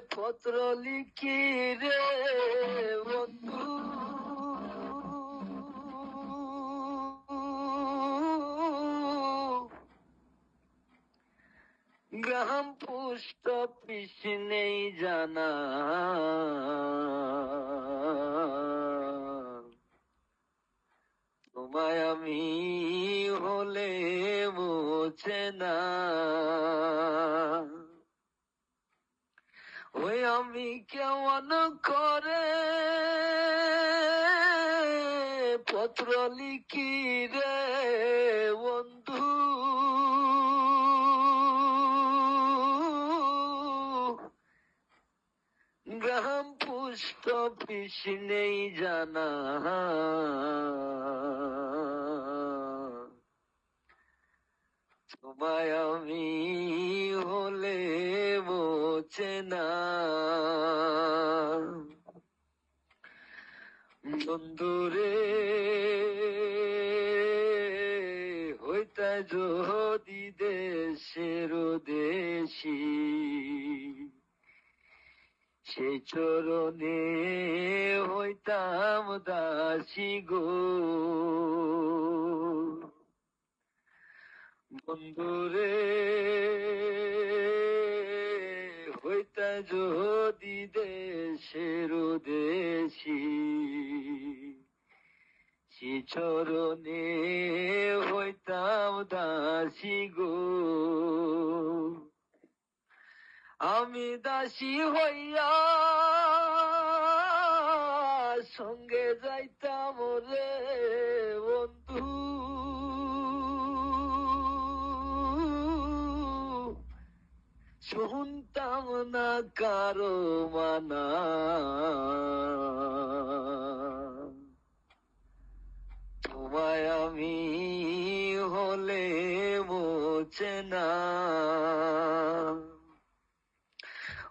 পত্র লিখি রে বন্ধু। গ্রাম পুষ্ট পিস নেই জানা। আমি কেমন করে পত্র লিখি রে বন্ধু? গ্রাম পুষ্ট অফিস নেই জানা। তোমায় আমি হলে বোঝে না বন্ধুরে হইতা যদি দেশের দেশি সে চরণে হইতাম দাসী গো। বন্ধুরে যদি দেশের দেশি সে চরণে হইতাম দাসী গো। আমি দাসী হইয়া সঙ্গে যাইতাম রে। শুনতাম না কারও মানা। তোমায় আমি হলে বোঝে না।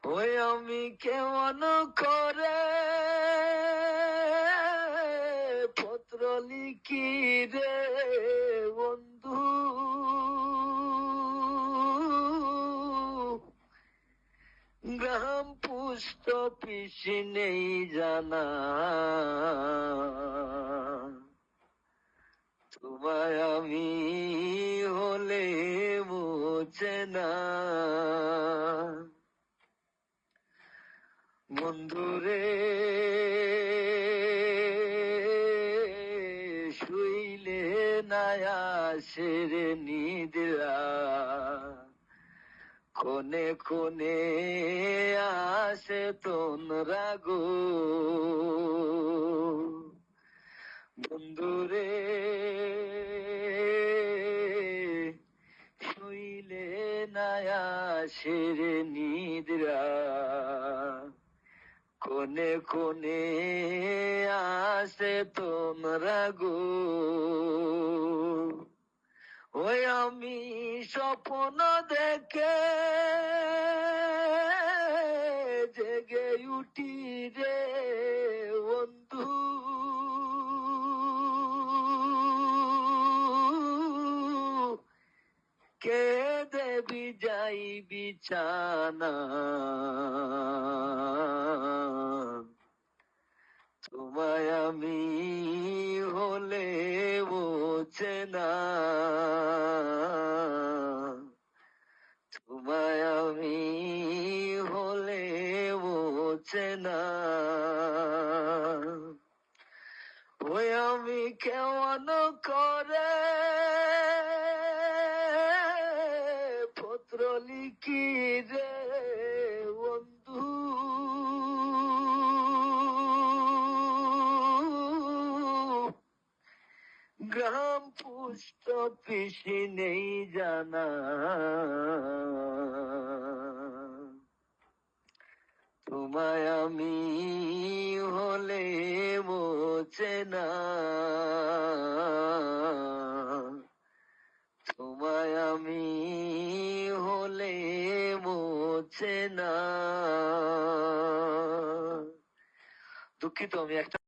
ওই আমি কেমন করে পত্র লিখি রে বন্ধু? পুষ্ট নেই জানা। তোমায় আমি হলে বোঝে না। বন্ধুরে শুইলে নায়া সেরে নিদ্রা। কোনে কোনে আসে তোমরা গো। বন্ধুরে, শুইলে নায়া সেরে নিদ্রা। কোনে কোনে আসে তোমরা গো। ওই আমি স্বপ্ন দেখে জেগে উঠি রে বন্ধু। কে দেবি যাই বিছানা। তোমায় আমি হলে বোঝে না। কেমন করে। পত্র লিখি রে বন্ধু। গ্রাম পুষ্ট অফিস নেই জানা। তোমায় আমি হলে বোঝে না। তোমায় আমি হলে বোঝে না। দুঃখিত আমি একটা